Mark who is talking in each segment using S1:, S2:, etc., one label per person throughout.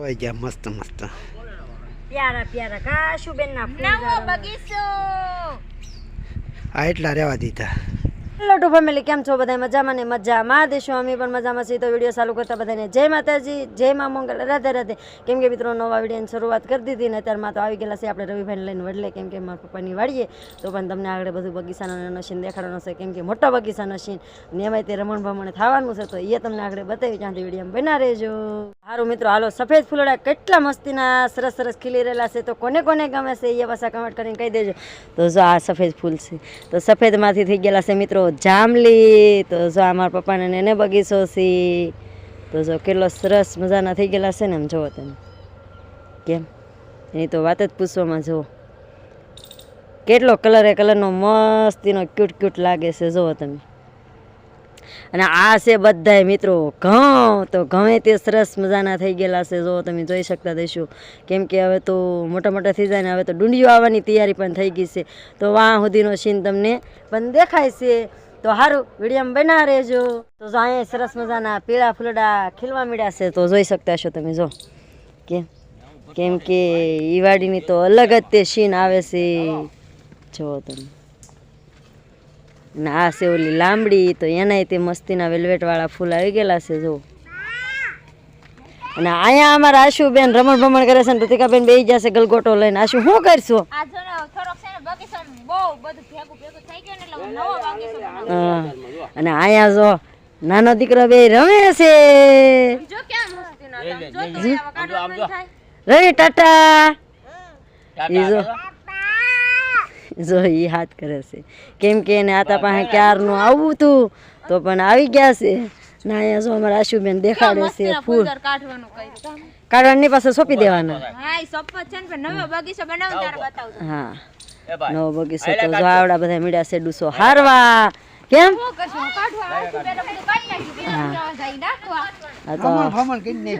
S1: હોય ગયા મસ્ત મસ્ત.
S2: પ્યારા પ્યારા કાશું બેન ના
S3: નવો બગીચો.
S1: આ એટલા રહેવા દીધા.
S2: હેલો ટુ ફેમિલી કેમ છો બધા? મજામાં ને મજામાં દેશો અમે પણ મજામાં છીએ. તો વીડિયો ચાલુ કરતા બધાને જય માતાજી જય મા મંગળ રાધે રાધે. કેમ કે મિત્રો નવા વિડીયોની શરૂઆત કરી દીધી ને અત્યારમાં તો આવી ગયેલા છે આપણે રવિભાઈને લઈને વડલે. કેમ કે મારા પપ્પાની વાડીએ તો પણ તમને આગળ બધું બગીચાનો સીન દેખાડવાનો છે. કેમ કે મોટો બગીચાનો સીન ને એમાં તે રમણ ભમણ થવાનું છે. તો એ તમને આગળ બતાવી ત્યાંથી વીડિયો બના રહેજો. સારું મિત્રો, હાલો, સફેદ ફૂલડા કેટલા મસ્તીના, સરસ સરસ ખીલી રહેલા છે. તો કોને કોને ગમે છે એ પાછા કમેન્ટ કરીને કહી દેજો. તો જો આ સફેદ ફૂલ છે. તો સફેદમાંથી થઈ ગયેલા છે મિત્રો જાંબલી, તો જો આ મારા પપ્પાને એને બગીચો છે. તો જો કેટલો સરસ મજાના થઈ ગયેલા છે ને એમ જુઓ તમે. કેમ? એની તો વાત જ પૂછવામાં જુઓ. કેટલો કલર એ કલરનો મસ્તીનો ક્યુટ ક્યુટ લાગે છે, જુઓ તમે. અને આ છે બધાય મિત્રો ઘઉં. તો ઘઉં તે સરસ મજાના થઈ ગયેલા છે. જો તમે જોઈ શકતા દેશો કેમ કે હવે તો મોટા મોટા થઈ જાય ને હવે તો ડુંડીઓ આવવાની તૈયારી પણ થઈ ગઈ છે. તો વાં સુધીનો સીન તમને પણ દેખાય છે. તો સારું વિડીયોમાં બના રહેજો. તો જો અહીંયા સરસ મજાના પીળા ફૂલડા ખીલવા મળ્યા છે. તો જોઈ શકતા છો તમે જો. કે, કેમ કે ઈવાડીની વાડીની તો અલગ જ તે સીન આવે છે. જુઓ તમે. અને આ છે ઓલી લાંબડી તો એનાય તે મસ્તીના વેલ્વેટવાળા ફૂલ આવી ગયેલા છે જો. અને અહીંયા અમારા આશુબેન રમણ ભમણ કરે છે ને ઋતિકાબેન બે જશે ગલગોટો લઈને. આશુ શું કરશો?
S3: આ જો ને થોડોક છે ને બગીચો બહુ બધું ભેગું ભેગું થઈ ગયું ને એટલે હું નવો બગીચો
S2: અને અહીંયા જો નાનો દીકરો બે રમે છે. રવિ ટાટા. જો એ હાથ કરે છે. કેમ કે એને આતા પાસે ક્યારનું આવવું હતું તો પણ આવી ગયા છે. ના અહીંયા જો અમારા આશુબેન દેખાડે છે ફૂલ.
S3: કાઢવાનું
S2: પાસે સોંપી દેવાના.
S3: હા એ સપત છે ને પણ નવો બગીચો બનાવું ત્યારે બતાવજો.
S2: હા. નવો બગીચો તો જો આવડા બધા મીડા છે ડૂસો હારવા. કેમ?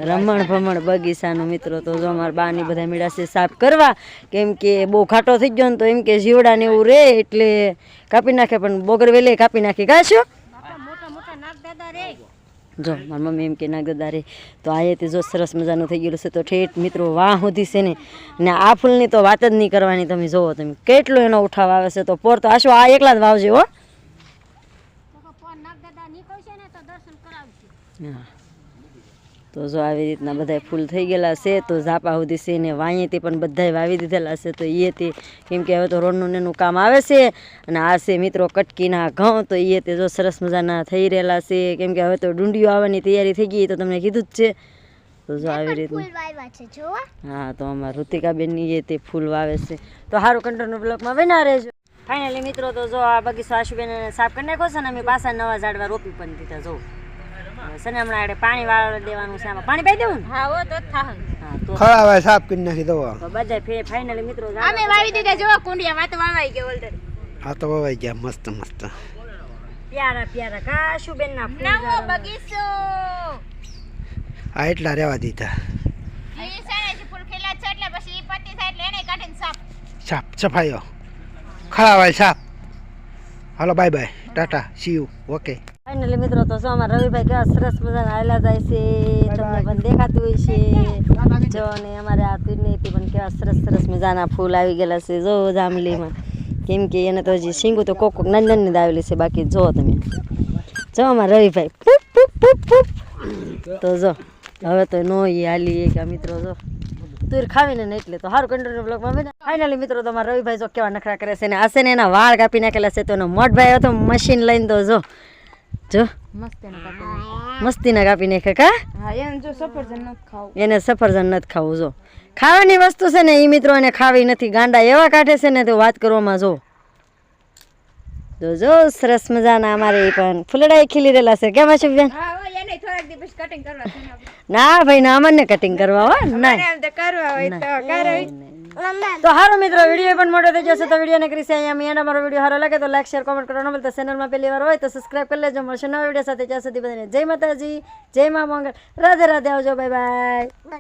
S2: રમણ ભમણ બગીચાનો મિત્રો તો જો અમારા બાની બધા મીડા છે સાફ કરવા કેમ કે બહુ ખાટો થઈ ગયો ને તો એમ કે જીવડા ને એવું રે એટલે કાપી નાખે પણ બોગર વેલે કાપી નાખી. ગાશ્યો
S3: બાપા મોટા મોટા નાગ દાદા રે.
S2: જો મારી મમ્મી એમ કે નાગદારે તો આ તે જો સરસ મજાનું થઈ ગયેલું છે તો ઠેઠ મિત્રો વાહ સુધી છે ને ને આ ફૂલની તો વાત જ નહીં કરવાની તમે જોવો તમે. કેટલો એનો ઉઠાવ આવે છે તો પોર તો આશો આ એકલા જ વાવજે હો.
S3: તો
S2: જો આવી રીતના બધા ફૂલ થઈ ગયેલા છે તો ઝાપા સુધી છે ને વાંયેથી પણ બધાએ વાવી દીધેલા છે તો એ તે કેમ કે હવે તો રોડનું એનું કામ આવે છે અને આ છે મિત્રો કટકીના ઘઉં તો એ તે જો સરસ મજાના થઈ રહેલા છે કેમ કે હવે તો ડુંડીઓ આવવાની તૈયારી થઈ ગઈ તો તમને કીધું જ છે. તો જો આવી રીતનું હા તો અમારા ઋતિકાબેનની એ તે ફૂલ વાવે છે. તો સારું કંટ્રોલ બ્લોકમાં બના રહેજો. ફાઇનલી મિત્રો તો જો આ બગીચો આશુબેન સાફ કરી નાખો છે ને અમે પાછા નવા ઝાડવા રોપી પણ દીધા જો. છે ને હમણાં આપણે પાણી વાળવા દેવાનું છે આમાં. પાણી પાઈ દેવું
S3: હા હો તો જ થાહે.
S1: ખળાવા સાફ કરી નાખી દો.
S2: બધા ફે ફાઇનલી મિત્રો
S3: અમે વાવી દીધા જો કુંડિયા વાત વાવાઈ ગયો ઓલરેડી
S1: હા તો વાવાઈ ગયા મસ્ત મસ્ત.
S2: પ્યારા પ્યારા કાશુબેન ના
S3: નવો બગીચો.
S1: આ એટલા રહેવા દીધા.
S3: ઈ સાણે ફૂલ ખીલા છે એટલે પછી ઈ પતી થાય એટલે એને કાઢીને સાફ.
S1: સાફ સફાઈઓ. ખળાવાય સાપ હાલો bye bye tata. See you okay
S2: finally મિત્રો તો શું અમારા રવિભાઈ કેવા સરસ મજાના આવેલા જાય છે. તમને પણ દેખાતું હોય છે. જો ને અમારે આ તીરનેથી પણ કેવા સરસ સરસ મજાના ફૂલ આવી ગયેલા છે. જો જાંબલીમાં. કેમ કે એને તો હજી શીંગું તો કોક કોક નાની નાની જ આવેલી છે. બાકી જો તમે. જો અમારા રવિભાઈ. પૂપ પૂપ પૂપ પૂપ. તો જો હવે તો નો હાલી કે મિત્રો જો. તુર ખાવીને ને એટલે તો સારું કંટ્રોલ બ્લોગમાં બને ફાઇનલી મિત્રો તો રવિભાઈ જો કેવા નખરા કરે છે ને આ ને એના વાળ કાપી નાખેલા છે તો એનો મોટભાઈ હતો મશીન લઈને તો જો જો. મસ્તીના કાપી નાખે. કા?
S3: એને સફરજન નથી ખાવું.
S2: જો. ખાવાની વસ્તુ છે ને એ મિત્રો એને ખાવી નથી. ગાંડા એવા કાઢે છે ને તો વાત કરવામાં જો. જો સરસ મજાના અમારે પણ ફૂલડા ખીલી રહેલા છે. કેમ છે બેન
S3: હા થોડાક દિવસ કટિંગ કરવા છે ને
S2: ભાઈ ના અમને કટિંગ કરવા હોય ના
S3: એમ તો કરવા હોય તો કરો.
S2: તો હારો મિત્રો વીડિયો પણ મોટો થઈ જશે તો વિડીયોને કરી છે અહીંયા મેં અમારો વીડિયો સારો લાગે તો લાઈક શેર કોમેન્ટ કરવાનો ભૂલતા ચેનલમાં પહેલી વાર હોય તો સબસ્ક્રાઈબ કરી લેજો. મળશે નવા વીડિયો સાથે. ત્યાં સુધી બધાને જય માતાજી જય મા મંગળ. રાધે રાધે આવજો. Bye bye